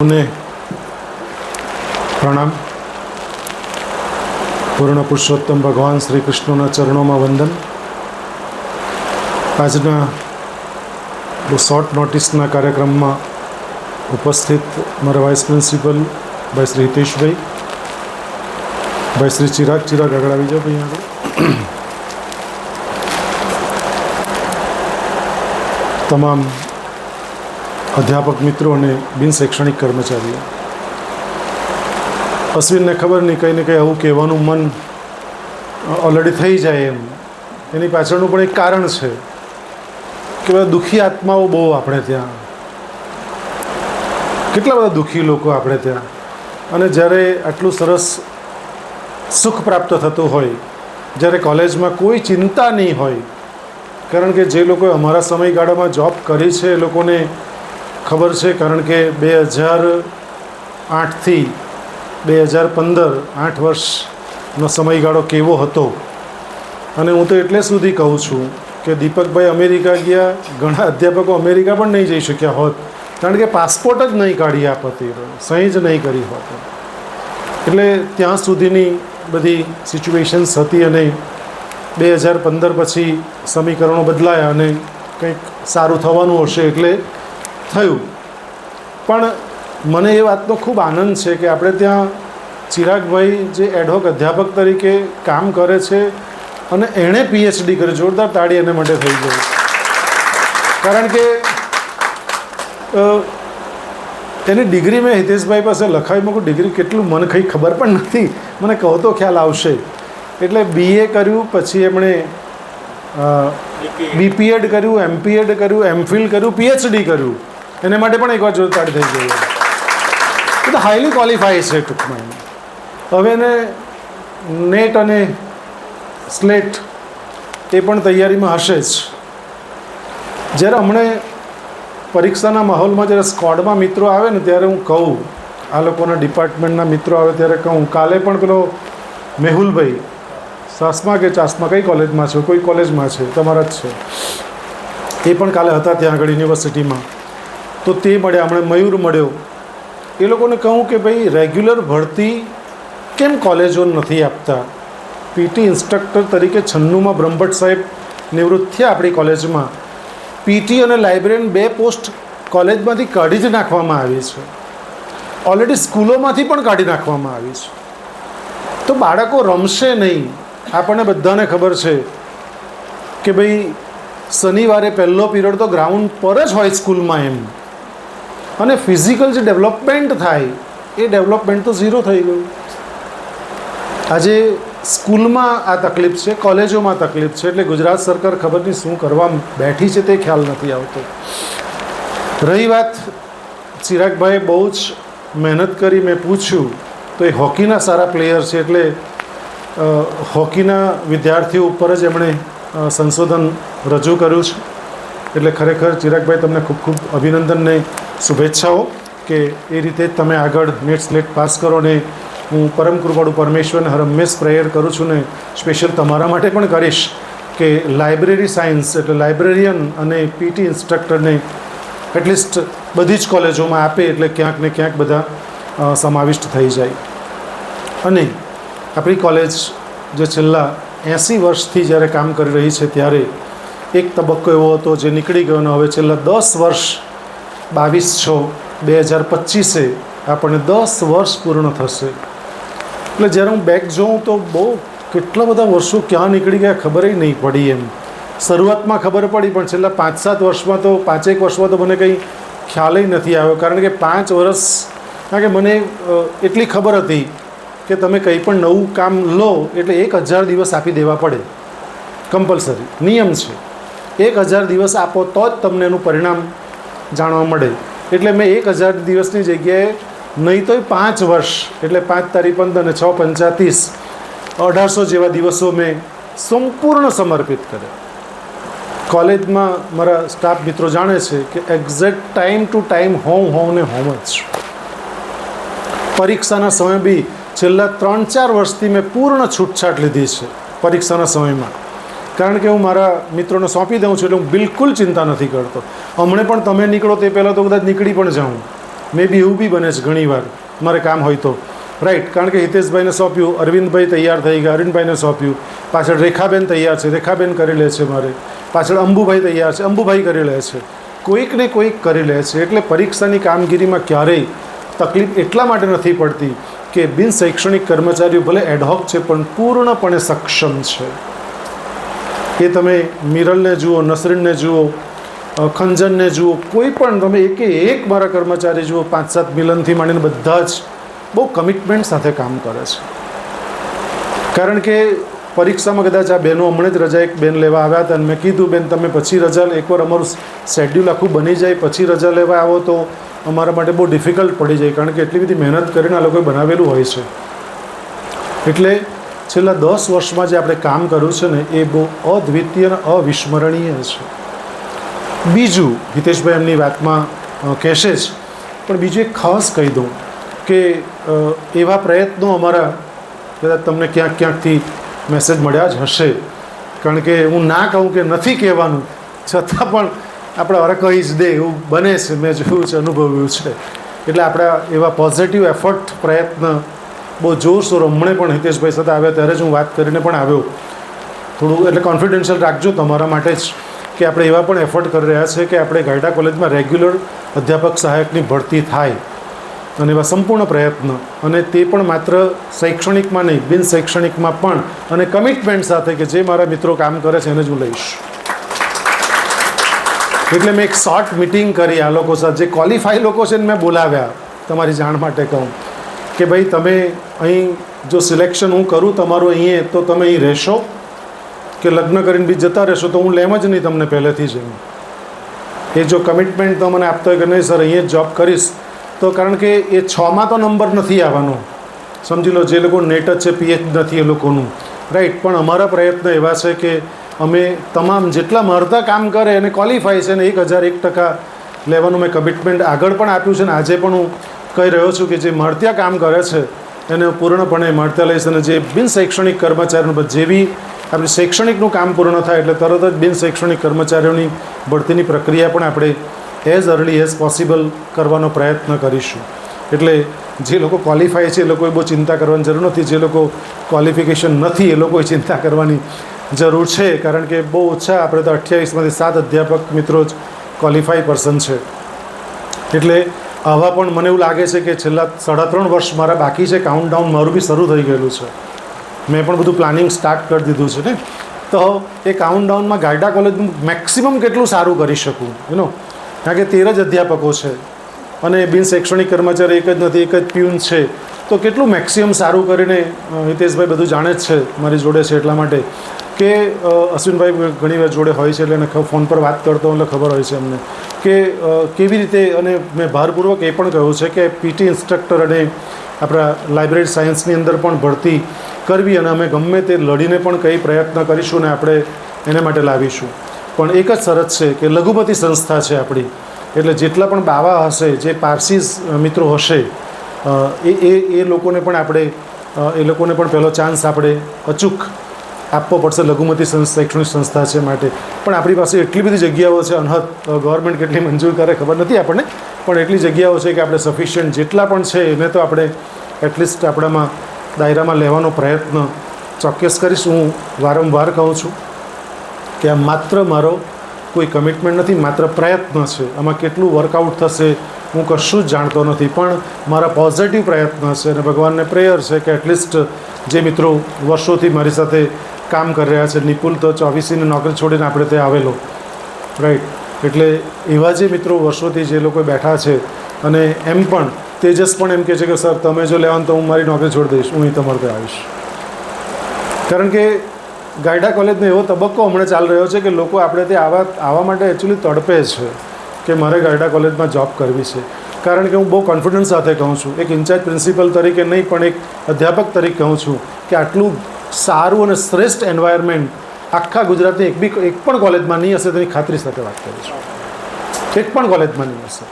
ને પ્રણામ. પૂર્ણ પુરુષોત્તમ ભગવાન શ્રી કૃષ્ણના ચરણોમાં વંદન. આજના શોર્ટ નોટિસના કાર્યક્રમમાં ઉપસ્થિત મારા વાઇસ પ્રિન્સિપલ ભાઈ શ્રી હિતેશભાઈ ભાઈ શ્રી ચિરાગ ચિરાગ આગળ આવી જાઓ ભાઈ આગળ. તમામ અધ્યાપક મિત્રો અને બિન શૈક્ષણિક કર્મચારીઓ. અશ્વિનને ખબર નહીં, કંઈ ને કંઈ આવું કહેવાનું મન ઓલરેડી થઈ જાય એમ. એની પાછળનું પણ એક કારણ છે કે બધા દુઃખી આત્માઓ બહુ આપણે ત્યાં. કેટલા બધા દુઃખી લોકો આપણે ત્યાં. અને જ્યારે આટલું સરસ સુખ પ્રાપ્ત થતું હોય, જ્યારે કોલેજમાં કોઈ ચિંતા નહીં હોય, કારણ કે જે લોકોએ અમારા સમયગાળામાં જોબ કરી છે એ લોકોને ખબર છે કારણ કે બે હજાર આઠથી બે હજાર પંદર આઠ વર્ષનો સમયગાળો કેવો હતો? અને હું તો એટલે સુધી કહું છું કે દીપકભાઈ અમેરિકા ગયા, ઘણા અધ્યાપકો અમેરિકા પણ નહીં જઈ શક્યા હોત. કારણ કે પાસપોર્ટ જ નહીં કાઢી આપતી સહી જ નહીં કરી હોત. એટલે ત્યાં સુધીની બધી સિચ્યુએશન્સ હતી અને બે હજાર પંદર પછી સમીકરણો બદલાયા અને કંઈક સારું થવાનું હશે એટલે થયું. પણ મને એ વાતનો ખૂબ આનંદ છે કે આપણે ત્યાં ચિરાગભાઈ જે એડહોક અધ્યાપક તરીકે કામ કરે છે અને એણે પીએચડી કરી જોરદાર તાળી એને માટે થઈ ગઈ. કારણ કે એની તેની ડિગ્રી મેં હિતેશભાઈ પાસે લખાવી. મૂકું ડિગ્રી કેટલું મને કંઈ ખબર પણ નથી. મને કહો તો ખ્યાલ આવશે. એટલે બીએ કર્યું પછી એમણે બીપીએડ કર્યું એમપીએડ કર્યું એમફિલ કર્યું પીએચડી કર્યું. એને માટે પણ એકવાર જોરદાર થઈ ગયું એ તો હાઈલી ક્વોલિફાય છે ટૂંકમાં. હવે એને નેટ અને સ્લેટ એ પણ તૈયારીમાં હશે જ. જ્યારે હમણે પરીક્ષાના માહોલમાં જ્યારે સ્કોડમાં મિત્રો આવે ને ત્યારે હું કહું, આ લોકોના ડિપાર્ટમેન્ટના મિત્રો આવે ત્યારે કહું, કાલે પણ પેલો મેહુલભાઈ, સાસમાં કે ચાસમાં, કઈ કોલેજમાં છે? કોઈ કોલેજમાં છે? તમારા જ છે. એ પણ કાલે હતા ત્યાં આગળ યુનિવર્સિટીમાં તો તે મળ્યા હમણાં મયુર મળ્યો. એ લોકોને કહું કે ભાઈ રેગ્યુલર ભરતી કેમ કોલેજો નથી આપતા? પીટી ઇન્સ્ટ્રક્ટર તરીકે છન્નુમાં બ્રહ્મભટ્ટ સાહેબ નિવૃત્ત થયા આપણી કોલેજમાં પીટી અને લાઇબ્રેરિયન બે પોસ્ટ કોલેજમાંથી કાઢી જ નાખવામાં આવી છે. ઓલરેડી સ્કૂલોમાંથી પણ કાઢી નાખવામાં આવી છે. તો બાળકો રમશે નહીં. આપણને બધાને ખબર છે કે ભાઈ, શનિવારે પહેલો પીરિયડ તો ગ્રાઉન્ડ પર જ હોય સ્કૂલમાં એમ. અને ફિઝિકલ જે ડેવલપમેન્ટ થાય, એ ડેવલપમેન્ટ તો ઝીરો થઈ ગયું. આજે સ્કૂલમાં આ તકલીફ છે, કોલેજોમાં તકલીફ છે, એટલે ગુજરાત સરકાર ખબર નહીં શું કરવા બેઠી છે તે ખ્યાલ નથી આવતો. રહી વાત ચિરાગભાઈએ બહુ જ મહેનત કરી, મેં પૂછ્યું, તો એ હોકીના સારા પ્લેયર છે એટલે હોકીના વિદ્યાર્થીઓ ઉપર જ એમણે સંશોધન રજૂ કર્યું છે. એટલે ખરેખર ચિરાગભાઈ, તમને ખૂબ ખૂબ અભિનંદન ને શુભેચ્છાઓ કે એ રીતે તમે આગળ નેટ સ્લેટ પાસ કરો ને હું પરમ કૃપાળુ પરમેશ્વરને હર હંમેશ પ્રેયર કરું છું ને સ્પેશિયલ તમારા માટે પણ કરીશ કે લાઇબ્રેરી સાયન્સ એટલે લાઇબ્રેરિયન અને પીટી ઇન્સ્ટ્રક્ટરને એટલીસ્ટ બધી જ કોલેજોમાં આપે એટલે ક્યાંક ને ક્યાંક બધા સમાવિષ્ટ થઈ જાય. અને આપણી કોલેજ જે છેલ્લા એંસી વર્ષથી જ્યારે કામ કરી રહી છે ત્યારે એક તબક્કો એવો હતો જે નીકળી ગયો અને હવે છેલ્લા દસ વર્ષ બાવીસ છ, બે હજાર પચીસે આપણને દસ વર્ષ પૂર્ણ થશે. એટલે જ્યારે હું બેક જોઉં તો બહુ કેટલા બધા વર્ષો ક્યાં નીકળી ગયા ખબર નહીં પડી એમ. શરૂઆતમાં ખબર પડી, પણ છેલ્લા પાંચ સાત વર્ષમાં તો, પાંચેક વર્ષમાં તો મને કંઈ ખ્યાલ નથી આવ્યો. કારણ કે પાંચ વર્ષ, કારણ કે મને એટલી ખબર હતી કે તમે કંઈ પણ નવું કામ લો, એટલે એક હજાર દિવસ આપી દેવા પડે. કમ્પલસરી નિયમ છે. એક હજાર દિવસ આપો તો જ તમને એનું પરિણામ જાણવા મળે. એટલે મેં એક હજાર દિવસની જગ્યાએ નહીં તોય પાંચ વર્ષ, એટલે પાંચ તારીખ પંદર અને છ પંચાતીસ, અઢારસો જેવા દિવસો મેં સંપૂર્ણ સમર્પિત કર્યા. કોલેજમાં મારા સ્ટાફ મિત્રો જાણે છે કે exact time to time home home ને હોમ જ પરીક્ષાના સમય બી છેલ્લા ત્રણ ચાર વર્ષથી મેં પૂર્ણ છૂટછાટ લીધી છે પરીક્ષાના સમયમાં. કારણ કે હું મારા મિત્રોને સોંપી દઉં છું એટલે હું બિલકુલ ચિંતા નથી કરતો. હમણે પણ તમે નીકળો તે પહેલાં તો કદાચ નીકળી પણ જાઉં. મે બી એવું બી બને છે ઘણીવાર મારે કામ હોય તો. રાઈટ કારણ કે હિતેશભાઈને સોંપ્યું, અરવિંદભાઈ તૈયાર થઈ ગયા, અરવિંદભાઈને સોંપ્યું. પાછળ રેખાબેન તૈયાર છે, રેખાબેન કરી લે છે મારે. પાછળ અંબુભાઈ તૈયાર છે, અંબુભાઈ કરી લે છે. કોઈક ને કોઈક કરી લે છે, એટલે પરીક્ષાની કામગીરીમાં ક્યારેય તકલીફ એટલા માટે નથી પડતી કે બિન શૈક્ષણિક કર્મચારીઓ ભલે એડહોક છે, પણ પૂર્ણપણે સક્ષમ છે. એ તમે મિરલને જુઓ, નસરીનને જુઓ ખંજનને જુઓ, કોઈ પણ તમે એકે એક મારા કર્મચારી જુઓ, પાંચ સાત મિલનથી માંડીને બધા જ બહુ કમિટમેન્ટ સાથે કામ કરે છે. કારણ કે પરીક્ષામાં કદાચ આ બહેનો હમણાં જ રજા એક બેન લેવા આવ્યા હતા અને મેં કીધું, બેન, તમે પછી રજા એકવાર અમારું શેડ્યુલ આખું બની જાય, પછી રજા લેવા આવો તો અમારા માટે બહુ ડિફિકલ્ટ પડી જાય, કારણ કે એટલી બધી મહેનત કરીને આ લોકોએ બનાવેલું હોય છે. એટલે છેલ્લા દસ વર્ષમાં જે આપણે કામ કર્યું છે ને, એ બહુ અદ્વિતીય અને અવિસ્મરણીય છે. બીજું, હિતેશભાઈ એમની વાતમાં કહેશે જ, પણ બીજું એક ખાસ કહી દઉં કે એવા પ્રયત્નો અમારા, કદાચ તમને ક્યાંક ક્યાંકથી મેસેજ મળ્યા જ હશે. કારણ કે હું ના કહું કે નથી કહેવાનું, છતાં પણ આપણે અરે કહી જ દે એવું બને છે, મેં જોયું છે, અનુભવ્યું છે. એટલે આપણા એવા પોઝિટિવ એફર્ટ પ્રયત્ન બહુ જોરશોર હમણે પણ હિતેશભાઈ સાથે આવ્યા ત્યારે જ હું વાત કરીને પણ આવ્યો. થોડું એટલે કોન્ફિડન્શિયલ રાખજો તમારા માટે જ કે આપણે એવા પણ એફર્ટ કરી રહ્યા છે કે આપણે ગાયડા કોલેજમાં રેગ્યુલર અધ્યાપક સહાયકની ભરતી થાય. અને એવા સંપૂર્ણ પ્રયત્ન. અને તે પણ માત્ર શૈક્ષણિકમાં નહીં, બિન શૈક્ષણિકમાં પણ. અને કમિટમેન્ટ સાથે કે જે મારા મિત્રો કામ કરે છે એને જ હું લઈશ. એટલે મેં એક શોર્ટ મિટિંગ કરી આ લોકો સાથે. જે ક્વોલિફાઈ લોકો છે ને મેં બોલાવ્યા. તમારી જાણ માટે કહું. કે ભાઈ તમે અહીં જો સિલેક્શન હું કરું તમારું અહીં તો તમે અહીં રહેશો કે લગ્ન કરીને બી જતા રહેશો, તો હું લેમ જ નહીં તમને પહેલેથી જ એ જો કમિટમેન્ટ તો મને આપતો હોય કે નહીં, સર, અહીંયા જોબ કરીશ. તો કારણ કે એ છમાં તો નંબર નથી આવવાનો. સમજી લો, જે લોકો નેટ જ છે પીએચ નથી એ લોકોનું. રાઈટ પણ અમારા પ્રયત્ન એવા છે કે અમે તમામ જેટલા મળતા કામ કરે અને ક્વોલિફાય છે ને એક હજાર એક ટકા લેવાનું મેં કમિટમેન્ટ આગળ પણ આપ્યું છે ને, આજે પણ હું કહી રહ્યો છું કે જે મળત્યા કામ કરે છે, એને પૂર્ણપણે મળતા લઈશ અને જે બિન શૈક્ષણિક કર્મચારીનું જેવી આપણે શૈક્ષણિકનું કામ પૂર્ણ થાય એટલે તરત જ બિન શૈક્ષણિક કર્મચારીઓની ભરતીની પ્રક્રિયા પણ આપણે એઝ અર્લી એઝ પોસિબલ કરવાનો પ્રયત્ન કરીશું. એટલે જે લોકો ક્વોલિફાય છે એ લોકોએ બહુ ચિંતા કરવાની જરૂર નથી, જે લોકો ક્વોલિફિકેશન નથી એ લોકોએ ચિંતા કરવાની જરૂર છે, કારણ કે બહુ ઓછા આપણે તો અઠ્યાવીસમાંથી સાત અધ્યાપક મિત્રો જ ક્વોલિફાઈ પર્સન છે. એટલે આવા પણ મને એવું લાગે છે કે છેલ્લા સાડા ત્રણ વર્ષ મારા બાકી છે. કાઉન્ટડાઉન મારું બી શરૂ થઈ ગયેલું છે. મેં પણ બધું પ્લાનિંગ સ્ટાર્ટ કરી દીધું છે ને. તો એ કાઉન્ટડાઉનમાં ગાયડા કોલેજનું મેક્સિમમ કેટલું સારું કરી શકું યુનો કારણ કે તેર જ અધ્યાપકો છે અને બિન શૈક્ષણિક કર્મચારી એક જ નથી, એક જ પ્યુન છે. તો કેટલું મેક્સિમમ સારું કરીને હિતેશભાઈ બધું જાણે જ છે મારી જોડે છે એટલા માટે. કે અશ્વિનભાઈ ઘણી વાર જોડે હોય છે એટલે એને ફોન પર વાત કરતો એટલે ખબર હોય છે અમને કે કેવી રીતે, અને મેં ભારપૂર્વક એ પણ કહ્યું છે કે પીટી ઇન્સ્ટ્રક્ટર અને આપણા લાઇબ્રેરી સાયન્સની અંદર પણ ભરતી કરવી અને અમે ગમે તે લડીને પણ કંઈ પ્રયત્ન કરીશું ને આપણે એને માટે લાવીશું. પણ એક જ શરત છે કે લઘુમતી સંસ્થા છે આપણી. એટલે જેટલા પણ બાવા હશે, જે પારસી મિત્રો હશે એ એ એ લોકોને પણ આપણે એ લોકોને પણ પહેલો ચાન્સ આપણે અચૂક આપવો પડશે. લઘુમતી શૈક્ષણિક સંસ્થા છે માટે. પણ આપણી પાસે એટલી બધી જગ્યાઓ છે. અનહદ ગવર્મેન્ટ કેટલી મંજૂર કરે ખબર નથી આપણને. પણ એટલી જગ્યાઓ છે કે આપણે સફિશિયન્ટ જેટલા પણ છે એને તો આપણે એટલીસ્ટ આપણામાં દાયરામાં લેવાનો પ્રયત્ન ચોક્કસ કરીશ. હું વારંવાર કહું છું કે આ માત્ર મારો કોઈ કમિટમેન્ટ નથી, માત્ર પ્રયત્ન છે. આમાં કેટલું વર્કઆઉટ થશે હું કશું જ જાણતો નથી. પણ મારા પોઝિટિવ પ્રયત્ન છે અને ભગવાનને પ્રેયર છે કે એટલીસ્ટ જે મિત્રો વર્ષોથી મારી સાથે કામ કરી રહ્યા છે. નિપુલ તો ચોવીસીની નોકરી છોડીને આપણે ત્યાં આવેલો. રાઈટ એટલે એવા જે મિત્રો વર્ષોથી જે લોકો બેઠા છે અને એમ પણ તેજસ પણ એમ કહે છે કે, સર, તમે જો લેવાનું તો હું મારી નોકરી છોડી દઈશ. હું અહીં તમારે ત્યાં આવીશ. કારણ કે ગાયડા કોલેજનો એવો તબક્કો હમણાં ચાલી રહ્યો છે કે લોકો આપણે ત્યાં આવા આવવા માટે એકચ્યુઅલી તડપે છે કે મારે ગાયડા કોલેજમાં જોબ કરવી છે. કારણ કે હું બહુ કોન્ફિડન્સ સાથે કહું છું. એક ઇન્ચાર્જ પ્રિન્સિપલ તરીકે નહીં, પણ એક અધ્યાપક તરીકે કહું છું કે આટલું સારું અને શ્રેષ્ઠ એન્વાયરમેન્ટ આખા ગુજરાતની એક બી એક પણ કોલેજમાં નહીં હશે તેની ખાતરી સાથે વાત કરું છું એક પણ કોલેજમાં નહીં હશે.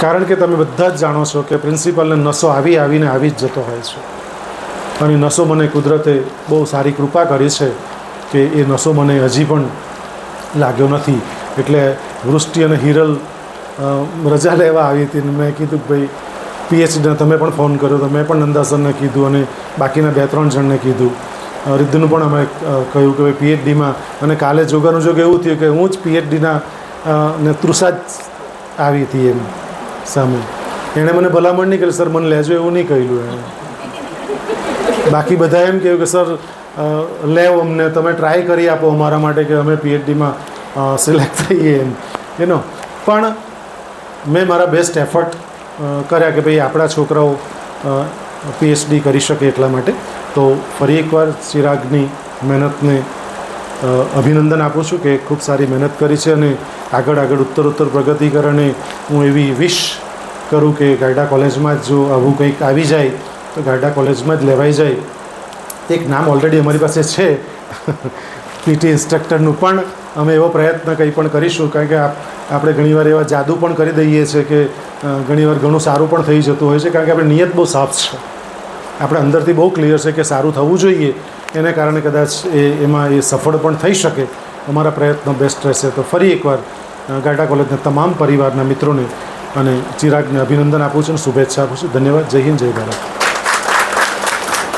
કારણ કે તમે બધા જ જાણો છો કે પ્રિન્સિપલને નસો આવી આવીને આવી જ જતો હોય છે. અને નસો મને કુદરતે બહુ સારી કૃપા કરી છે કે એ નસો મને હજી પણ લાગ્યો નથી. એટલે વૃષ્ટિ અને હિરલ રજા લેવા આવી હતી મેં કીધું કે ભાઈ પીએચડીના તમે પણ ફોન કર્યો તમે પણ નંદાસરને કીધું અને બાકીના બે ત્રણ જણને કીધું. રિદ્ધનું પણ અમે કહ્યું કે ભાઈ પીએચડીમાં, અને કાલે જોગાનું જોગ એવું થયું કે હું જ પીએચડીના ને તૃષા જ આવી હતી એમ સામે. એણે મને ભલામણ નહીં કરી, સર, મને લેજો, એવું નહીં કહ્યું એણે. બાકી બધા એમ કહ્યું કે, સર લેવ અમને, તમે ટ્રાય કરી આપો અમારા માટે કે અમે પીએચડીમાં સિલેક્ટ થઈએ એમ. એનો પણ મેં મારા બેસ્ટ એફર્ટ કર્યા કે ભાઈ આપણા છોકરાઓ પીએચડી કરી શકે એટલા માટે. તો ફરી એકવાર ચિરાગની મહેનતને અભિનંદન આપું છું કે ખૂબ સારી મહેનત કરી છે અને આગળ આગળ ઉત્તર પ્રગતિ કરે અને હું એવી વિશ કરું કે ગાયડા કોલેજમાં જ જો આવું કંઈક આવી જાય, તો ગાયડા કોલેજમાં જ લેવાઈ જાય. એક નામ ઓલરેડી અમારી પાસે છે. પીટી ઇન્સ્ટ્રક્ટરનું પણ અમે એવો પ્રયત્ન કંઈ પણ કરીશું, કારણ કે આપ- આપણે ઘણીવાર એવા જાદુ પણ કરી દઈએ છીએ કે ઘણીવાર ઘણું સારું પણ થઈ જતું હોય છે કારણ કે આપણી નિયત બહુ સાફ છે. આપણે અંદરથી બહુ ક્લિયર છે કે સારું થવું જોઈએ. એને કારણે કદાચ એ, એમાં એ સફળ પણ થઈ શકે. અમારા પ્રયત્નો બેસ્ટ રહેશે. તો ફરી એકવાર ગાટા કોલેજના તમામ પરિવારના મિત્રોને અને ચિરાગને અભિનંદન આપું છું અને શુભેચ્છા આપું છું. ધન્યવાદ. જય હિન્દ, જય ભારત.